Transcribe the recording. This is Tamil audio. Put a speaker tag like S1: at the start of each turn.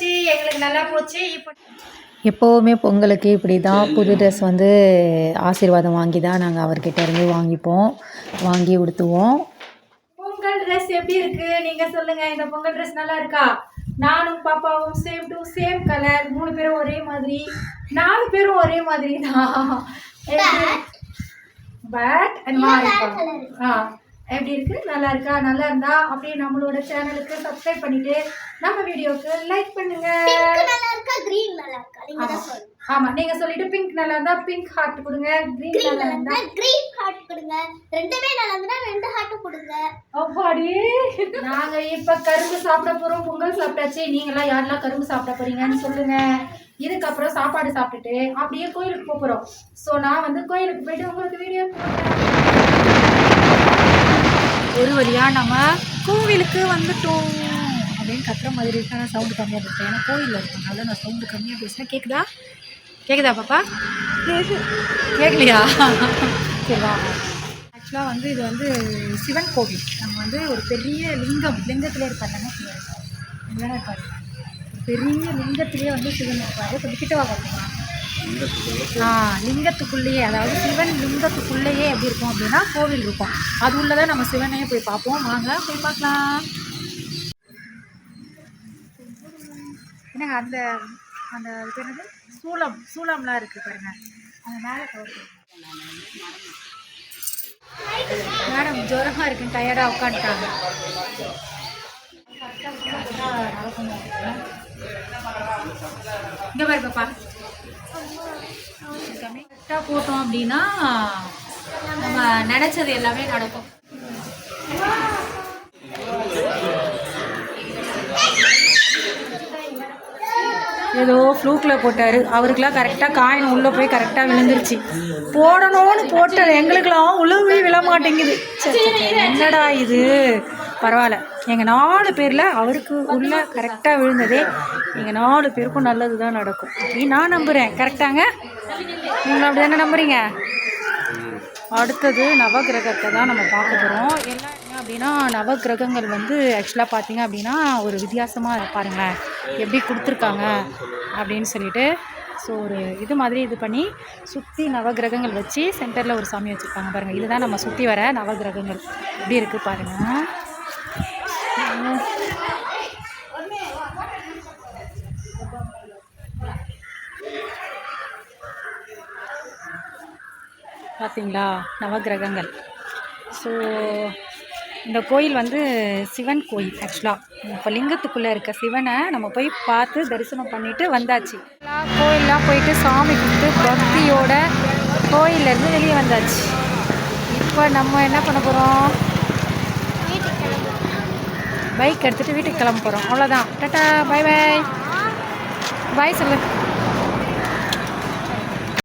S1: சாப்பிட்டாச்சு எங்களுக்கு நல்லா போச்சு இப்போ
S2: எப்போவுமே பொங்கலுக்கு இப்படி தான் புது ட்ரெஸ் வந்து ஆசீர்வாதம் வாங்கி தான் நாங்கள் அவர்கிட்ட இருந்து வாங்கிப்போம் வாங்கி உடுத்துவோம்.
S1: பொங்கல் ட்ரெஸ் எப்படி இருக்கு? நீங்க சொல்லுங்க இந்த பொங்கல் ட்ரெஸ் நல்லா இருக்கா? நானும் பாப்பாவும் சேம் டு சேம் கலர் மூணு பேரும் ஒரே மாதிரி நாலு பேரும் ஒரே மாதிரி தான் பட் ஆ. எப்படி இருக்கு? நல்லா இருக்கா? நல்லா இருந்தா அப்படியே நம்மளோட சேனலுக்கு சப்ஸ்கிரைப் பண்ணிட்டு நம்ம வீடியோக்கு லைக் பண்ணுங்க.
S3: நல்லா இருக்கா? கிரீன் நல்லா இருக்கா? நீங்க
S1: ஆமா. நீங்க சொல்லிட்டு பிங்க் நல்லா இருந்தா பிங்க் ஹார்ட் கொடுங்க. கிரீன் நல்லா இருந்தா
S3: கிரீன் ஹார்ட் கொடுங்க. ரெண்டுமே நல்லா இருந்தா ரெண்டு ஹார்ட் கொடுங்க.
S1: அப்பாடி. நாங்க இப்ப கரும்பு சாப்பிட போறோம். பொங்கல் சாப்பிட்டாச்சு. நீங்களாம் யாரெல்லாம் கரும்பு சாப்பிட போறீங்கன்னு சொல்லுங்க. இதுக்கப்புறம் சாப்பாடு சாப்பிட்டுட்டு அப்படியே கோயிலுக்கு போக போறோம். ஸோ நான் வந்து கோயிலுக்கு போயிட்டு உங்களுக்கு வீடியோ ஒரு வழியா நம்ம கோவிலுக்கு வந்துட்டோம். அப்படின்னு கத்துற மாதிரி இருக்கு? ஆனால் சவுண்டு கம்மியாக பேசுகிறேன் ஏன்னா கோயிலில் இருக்கனால நான் சவுண்டு கம்மியாக பேசுகிறேன் கேட்குதா கேட்குதா பாப்பா? கேட்கலையா சரி வா. ஆக்சுவலாக வந்து இது வந்து சிவன் கோவில். நம்ம வந்து ஒரு பெரிய லிங்கம் லிங்கத்திலே இருப்பாருங்க சிவன் இங்கதானே இருப்பாரு. ஒரு பெரிய லிங்கத்திலே வந்து சிவன் இருப்பார். கொஞ்சம் கிட்ட வாங்க ஆ லிங்கத்துக்குள்ளேயே அதாவது சிவன் லிங்கத்துக்குள்ளேயே எப்படி இருக்கும் அப்படின்னா கோவில் இருக்கும். அது உள்ளதான் நம்ம சிவனையே போய் பார்ப்போம். வாங்க போய் பார்க்கலாம். என்னங்க அந்த அந்த இது என்னது? சூளம் சூளம்லாம் இருக்குது பாருங்க. அந்த மேலே கவர் மேடம் ஜுரமாக இருக்கு டயர்டாக உட்காந்துட்டாங்க. இங்கே பாரு பாப்பா கரெக்டாக போட்டோம் அப்படின்னா நம்ம நினச்சது எல்லாமே நடக்கும். ஏதோ ஃப்ளூக்கில் போட்டார். அவருக்கெல்லாம் கரெக்டாக காயின் உள்ளே போய் கரெக்டாக விழுந்துருச்சு. போடணும்னு போட்டார் எங்களுக்கெல்லாம் உழுவி விழ மாட்டேங்குது. என்னடா இது? பரவாயில்ல. எங்கள் நாலு பேரில் அவருக்கு உள்ளே கரெக்டாக விழுந்ததே எங்கள் நாலு பேருக்கும் நல்லது தான் நடக்கும். அப்படின்னு நான் நம்புகிறேன் கரெக்டாங்க நீங்கள் அப்படி தானே நம்புறீங்க? அடுத்தது நவகிரகத்தை தான் நம்ம பார்க்க போகிறோம் எல்லாம் என்ன அப்படின்னா நவகிரகங்கள் வந்து ஆக்சுவலாக பார்த்தீங்க அப்படின்னா ஒரு வித்தியாசமாக பாருங்களேன். எப்படி கொடுத்துருக்காங்க அப்படின்னு சொல்லிட்டு. ஸோ ஒரு இது மாதிரி இது பண்ணி சுற்றி நவகிரகங்கள் வச்சு சென்டரில் ஒரு சாமி வச்சுருக்காங்க பாருங்கள் இதுதான் நம்ம சுற்றி வர நவகிரகங்கள். எப்படி இருக்குது பாருங்கள் பார்த்தீங்களா? நவகிரகங்கள் ஸோ இந்த கோயில் வந்து சிவன் கோயில் ஆக்சுவலாக இப்போ லிங்கத்துக்குள்ளே இருக்க சிவனை நம்ம போய் பார்த்து தரிசனம் பண்ணிவிட்டு வந்தாச்சு. கோயிலெலாம் போயிட்டு சாமி கும்பிட்டு பக்தியோட கோயிலேருந்து வெளியே வந்தாச்சு. இப்போ நம்ம என்ன பண்ண போகிறோம் பைக் எடுத்துகிட்டு வீட்டுக்கு கிளம்ப போகிறோம் அவ்வளோதான் டட்டா பை பை பாய் சொல்லு.